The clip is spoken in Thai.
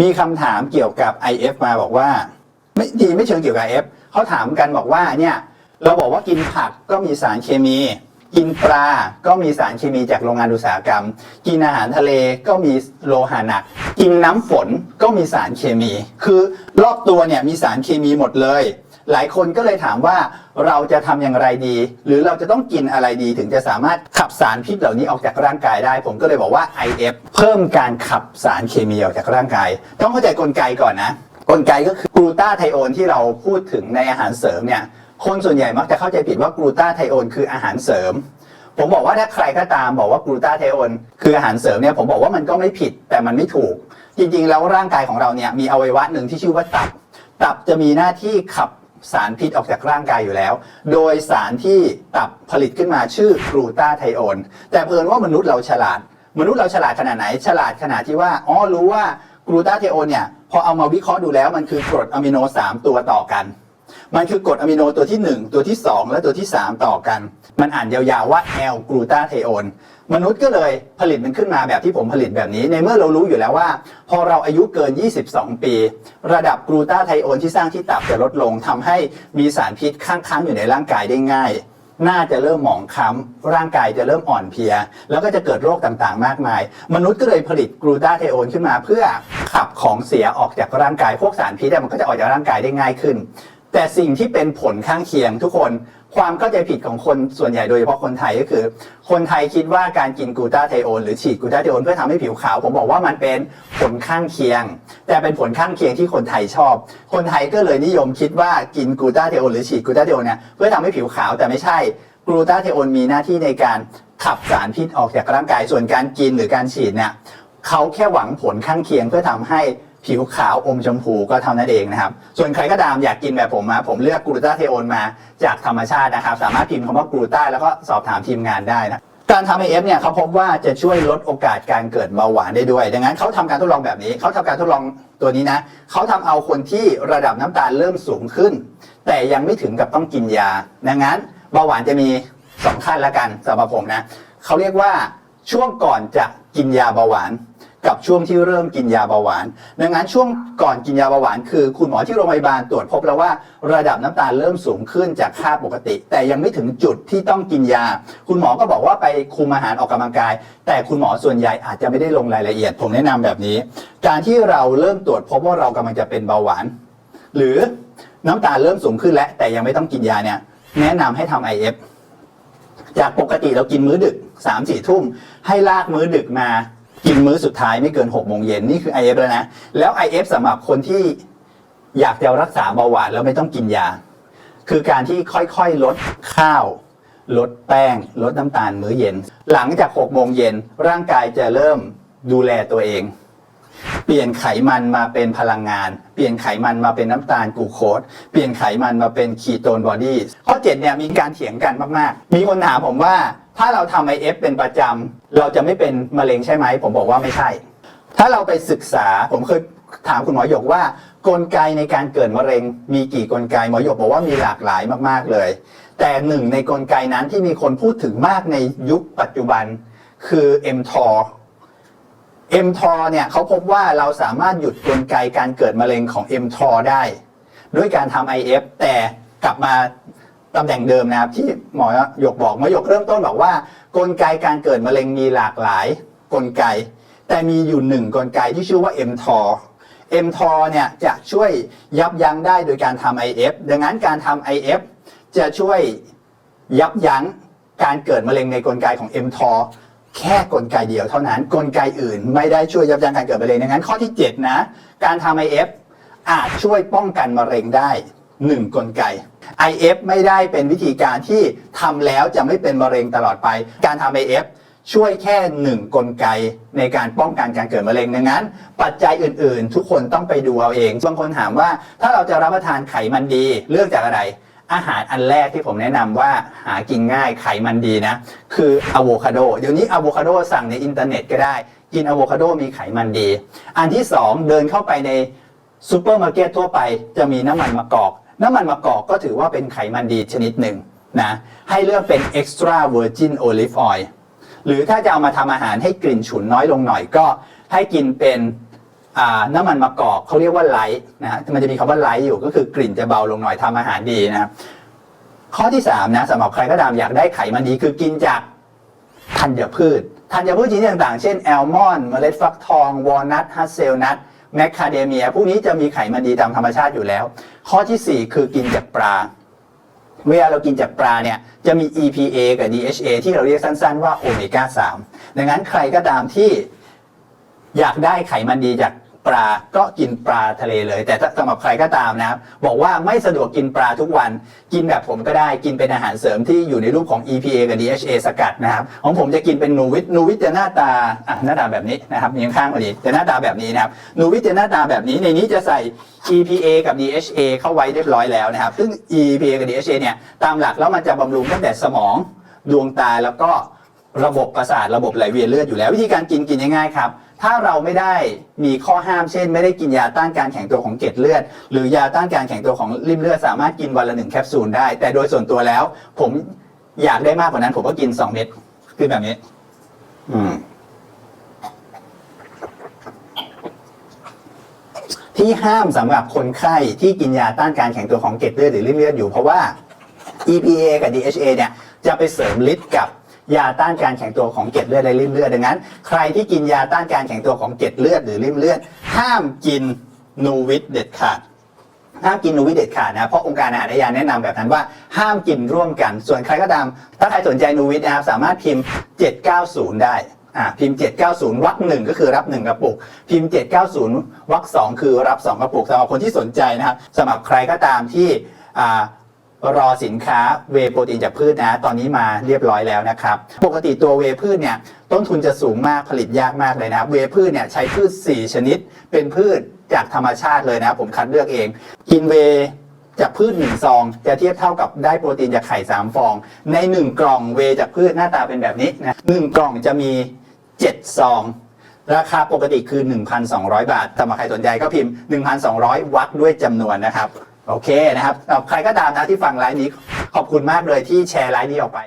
มีคำถามเกี่ยวกับ IF มาบอกว่า ไม่ดีไม่เชิงเกี่ยวกับ IF เขาถามกันบอกว่าเนี่ยเราบอกว่ากินผักก็มีสารเคมี กินปลาก็มีสารเคมีจากโรงงานอุตสาหกรรม กินอาหารทะเลก็มีโลหะหนัก กินน้ำฝนก็มีสารเคมี คือรอบตัวเนี่ยมีสารเคมีหมดเลย หลายคนก็เลยถามว่าเราจะทำอย่างไรดี หรือเราจะต้องกินอะไรดีถึงจะสามารถขับสารพิษเหล่านี้ออกจากร่างกายได้ ผมก็เลยบอกว่า IF เพิ่มการขับสารเคมีออกจากร่างกาย ต้องเข้าใจกลไกก่อนนะ กลไกก็คือกลูตาไทโอนที่เราพูดถึงในอาหารเสริมเนี่ยคนส่วนใหญ่มักจะเข้าใจผิดว่ากลูตาไทโอนคืออาหารเสริม ผมบอกว่าถ้าใครก็ตามบอกว่ากลูตาไทโอนคืออาหารเสริมเนี่ยผมบอกว่ามันก็ไม่ผิดแต่มันไม่ถูก จริงๆ แล้วร่างกายของเราเนี่ยมีอวัยวะหนึ่งที่ชื่อว่าตับ ตับจะมีหน้าที่ขับ สารพิษออกจากร่างกายอยู่แล้ว โดยสารที่ตับผลิตขึ้นมาชื่อกลูตาไทโอนแต่เพิ่นว่ามนุษย์เราฉลาด มนุษย์เราฉลาดขนาดไหน ฉลาดขนาดที่ว่าอ๋อรู้ว่ากลูตาไทโอนเนี่ยพอเอามาวิเคราะห์ดูแล้วมันคือกรดอะมิโน3ตัวต่อกัน มันคือกรดอะมิโนตัวที่ 1 ตัวที่ 2 และตัวที่ 3 ต่อกัน มันอ่านยาวๆว่า L กลูตาไทโอนมนุษย์ก็เลยผลิตมันขึ้นมาแบบที่ผมผลิตแบบนี้ ในเมื่อเรารู้อยู่แล้วว่า พอเราอายุเกิน 22 ปี ระดับกลูตาไทโอนที่สร้างที่ตับจะลดลงทำให้มีสารพิษค้างๆอยู่ในร่างกายได้ง่ายน้าจะเริ่มหมองคล้ำร่างกายจะเริ่มอ่อนเพลีย แล้วก็จะเกิดโรคต่างๆ มากมาย มนุษย์ก็เลยผลิตกลูตาไทโอนขึ้นมา เพื่อขับของเสียออกจากร่างกายพวกสารพิษมันก็จะออกจากร่างกายได้ง่ายขึ้น แต่สิ่งที่เป็นผลข้างเคียงทุกคนความเข้าใจผิดของคนส่วนใหญ่โดยเฉพาะคนไทยก็คือ คนไทยคิดว่าการกินกูตาไทโอนหรือฉีดกูตาไทโอนเพื่อทำให้ผิวขาว ผมบอกว่ามันเป็นผลข้างเคียง แต่เป็นผลข้างเคียงที่คนไทยชอบ คนไทยก็เลยนิยมคิดว่ากินกูตาไทโอนหรือฉีดกูตาไทโอนเนี่ยเพื่อทำให้ผิวขาวแต่ไม่ใช่กูตาไทโอนมีหน้าที่ในการขับสารพิษออกจากร่างกายส่วนการกินหรือการฉีดเนี่ยเขาแค่หวังผลข้างเคียงเพื่อทำให้ ผิวขาวอมชมพูก็เท่านั้นเองนะครับ ส่วนใครก็ตามอยากกินแบบผมมาผมเลือกกลูตาไทโอนมาจากธรรมชาตินะครับ สามารถพิมพ์คำว่ากลูตาแล้วก็สอบถามทีมงานได้นะการทำ IF เนี่ยเขาพบว่าจะช่วยลดโอกาสการเกิดเบาหวานได้ด้วย ดังนั้นเขาทำการทดลองแบบนี้ เขาทำการทดลองตัวนี้นะเขาทำเอาคนที่ระดับน้ำตาลเริ่มสูงขึ้น แต่ยังไม่ถึงกับต้องกินยา ดังนั้นเบาหวานจะมีสองขั้นละกันสำหรับผมนะเขาเรียกว่าช่วงก่อนจะกินยาเบาหวาน กับช่วงที่เริ่มกินยาเบาหวาน ดังนั้นช่วงก่อนกินยาเบาหวานคือ คุณหมอที่โรงพยาบาลตรวจพบแล้วว่าระดับน้ำตาลเริ่มสูงขึ้นจากค่าปกติ แต่ยังไม่ถึงจุดที่ต้องกินยา คุณหมอก็บอกว่าไปคุมอาหารออกกำลังกาย แต่คุณหมอส่วนใหญ่อาจจะไม่ได้ลงรายละเอียด ผมแนะนำแบบนี้ การที่เราเริ่มตรวจพบว่าเรากำลังจะเป็นเบาหวาน หรือน้ำตาลเริ่มสูงขึ้นแล้วแต่ยังไม่ต้องกินยาเนี่ยแนะนำให้ทำ IF จากปกติเรากินมื้อดึก3ามสี่ทุ่มให้ลากมื้อดึกมา กินมื้อสุดท้ายไม่เกิน6กโมงเย็นนี่คือ IF แล้วนะ แล้ว IF สำหรับคนที่อยากจะรักษาเบาหวานแล้วไม่ต้องกินยา คือการที่ค่อยๆลดข้าว ลดแป้ง ลดน้ำตาลมื้อเย็น หลังจาก6โมงเย็นร่างกายจะเริ่มดูแลตัวเอง เปลี่ยนไขมันมาเป็นพลังงาน เปลี่ยนไขมันมาเป็นน้ำตาลกลูโคสเปลี่ยนไขมันมาเป็นคีโตนบอดี้ข้อ7เนี่ยมีการเถียงกันมากๆ มีคนถามผมว่า ถ้าเราทำไอเอฟเป็นประจำเราจะไม่เป็นมะเร็งใช่ไหม ผมบอกว่าไม่ใช่ ถ้าเราไปศึกษาผมเคยถามคุณหมอหยกว่า กลไกในการเกิดมะเร็ง มีกี่กลไกหมอหยกบอกว่ามีหลากหลายมากๆเลย แต่หนึ่งในกลไกนั้นที่มีคนพูดถึงมากในยุคปัจจุบันคือ mTOR mTOR เนี่ยเขาพบว่าเราสามารถหยุดกลไกการเกิดมะเร็งของ mTOR ได้ ด้วยการทำ IF แต่กลับมา ตำแหน่งเดิมนะครับที่หมอหยกบอกหมอหยกเริ่มต้นบอกว่า กลไกการเกิดมะเร็งมีหลากหลายกลไก แต่มีอยู่หนึ่งกลไกที่ชื่อว่า mTOR mTOR เนี่ยจะช่วยยับยั้งได้โดยการทำ IF ดังนั้นการทำ IF จะช่วยยับยั้งการเกิดมะเร็งในกลไกของ mTOR แค่กลไกเดียวเท่านั้น กลไกอื่นไม่ได้ช่วยยับยั้งการเกิดมะเร็งดังนั้นข้อที่ 7 นะ การทำ IF อาจช่วยป้องกันมะเร็งได้ 1 กลไก IF ไม่ได้เป็นวิธีการที่ทำแล้วจะไม่เป็นมะเร็งตลอดไป การทำ IF ช่วยแค่หนึ่งกลไกในการป้องกันการเกิดมะเร็งดังนั้น ปัจจัยอื่นๆ ทุกคนต้องไปดูเอาเอง บางคนถามว่าถ้าเราจะรับประทานไขมันดีเลือกจากอะไร อาหารอันแรกที่ผมแนะนำว่าหากินง่ายไขมันดีนะ คืออะโวคาโดเดี๋ยวนี้อะโวคาโดสั่งในอินเทอร์เน็ตก็ได้ กินอะโวคาโดมีไขมันดี อันที่สองเดินเข้าไปในซูเปอร์มาร์เก็ตทั่วไปจะมีน้ำมันมะกอก น้ำมันมะกอกก็ถือว่าเป็นไขมันดีชนิดหนึ่งนะให้เลือกเป็น extra virgin olive oil หรือถ้าจะเอามาทำอาหารให้กลิ่นฉุนน้อยลงหน่อยก็ให้กินเป็นน้ำมันมะกอกเขาเรียกว่าไลท์นะฮะมันจะมีคำว่าไลท์อยู่ก็คือกลิ่นจะเบาลงหน่อยทำอาหารดีนะครับข้อที่สามนะสำหรับใครก็ตามอยากได้ไขมันดีคือกินจากธัญพืชธัญพืชชนิดต่างๆ เช่นแอลมอนด์เมล็ดฟักทอง วอลนัทฮัสเซลนัท แมคคาเดเมียพวกนี้จะมีไขมันดีตามธรรมชาติอยู่แล้ว ข้อที่สี่คือกินจากปลา เวลาเรากินจากปลาเนี่ยจะมี EPA กับ DHA ที่เราเรียกสั้นๆว่าโอเมก้า3ดังนั้นใครก็ตามที่อยากได้ไขมันดีจาก ปลาก็กินปลาทะเลเลย แต่ถ้าสำหรับใครก็ตามนะครับ บอกว่าไม่สะดวกกินปลาทุกวัน กินแบบผมก็ได้กินเป็นอาหารเสริมที่อยู่ในรูปของ EPA กับ DHA สกัดนะครับ ของผมจะกินเป็นนูวิตนูวิตจะหน้าตาอะหน้าตาแบบนี้นะครับมีข้างพอดีจะหน้าตาแบบนี้นะครับนูวิตจะหน้าตาแบบนี้ในนี้จะใส่ EPA กับ DHA เข้าไว้เรียบร้อยแล้วนะครับ ซึ่ง EPA กับ DHA เนี่ยตามหลักแล้วมันจะบำรุงตั้งแต่สมองดวงตาแล้วก็ระบบประสาทระบบไหลเวียนเลือดอยู่แล้ว วิธีการกินกินง่ายๆครับ ถ้าเราไม่ได้มีข้อห้ามเช่น ไม่ได้กินยาต้านการแข็งตัวของเกล็ดเลือด หรือยาต้านการแข็งตัวของริ่มเลือดสามารถกินวันละหนึ่งแคปซูลได้ แต่โดยส่วนตัวแล้ว ผมอยากได้มากกว่านั้น ผมก็กินสองเม็ดคือแบบนี้ อืม ที่ห้ามสำหรับคนไข้ที่กินยาต้านการแข็งตัวของเกล็ดเลือดหรือริ่มเลือดอยู่เพราะว่า EPA กับ DHA เนี่ยจะไปเสริมฤทธิ์กับ ยาต้านการแข็งตัวของเกล็ดเลือดและริ่มเลือดดังนั้น ใครที่กินยาต้านการแข็งตัวของเกล็ดเลือดหรือริ่มเลือด ห้ามกินนูวิตเด็ดขาดห้ามกินนูวิเด็ดขาดนะเพราะองค์การอาหารและยาแนะนำแบบนั้นว่าห้ามกินร่วมกัน ส่วนใครก็ตาม ถ้าใครสนใจนูวิทนะครับสามารถพิมพ์ 790 ได้อ่าพิมพ์ 790วรรคหนึ่งก็คือรับ 1 กระปุก พิมพ์ 790วรรคสองคือรับ 2 กระปุกสำหรับคนที่สนใจนะครับสำหรับใครก็ตามที่อ่า รอสินค้าเวโปรตีนจากพืชนะ ตอนนี้มาเรียบร้อยแล้วนะครับ ปกติตัวเวพืชเนี่ยต้นทุนจะสูงมากผลิตยากมากเลยนะครับ เวพืชเนี่ยใช้พืช 4 ชนิด เป็นพืชจากธรรมชาติเลยนะผมคัดเลือกเอง กินเวจากพืชหนึ่งซอง จะเทียบเท่ากับได้โปรตีนจากไข่3ฟอง ใน 1 กล่องเวจากพืชหน้าตาเป็นแบบนี้นะหนึ่งกล่องจะมี 7 ซองราคาปกติคือ 1,200 บาทถ้ามาใครสนใจก็พิมพ์ 1,200 วักด้วยจำนวนนะครับ โอเคนะครับใครก็ตามนะที่ฟังไลฟ์นี้ขอบคุณมากเลยที่แชร์ไลฟ์นี้ออกไป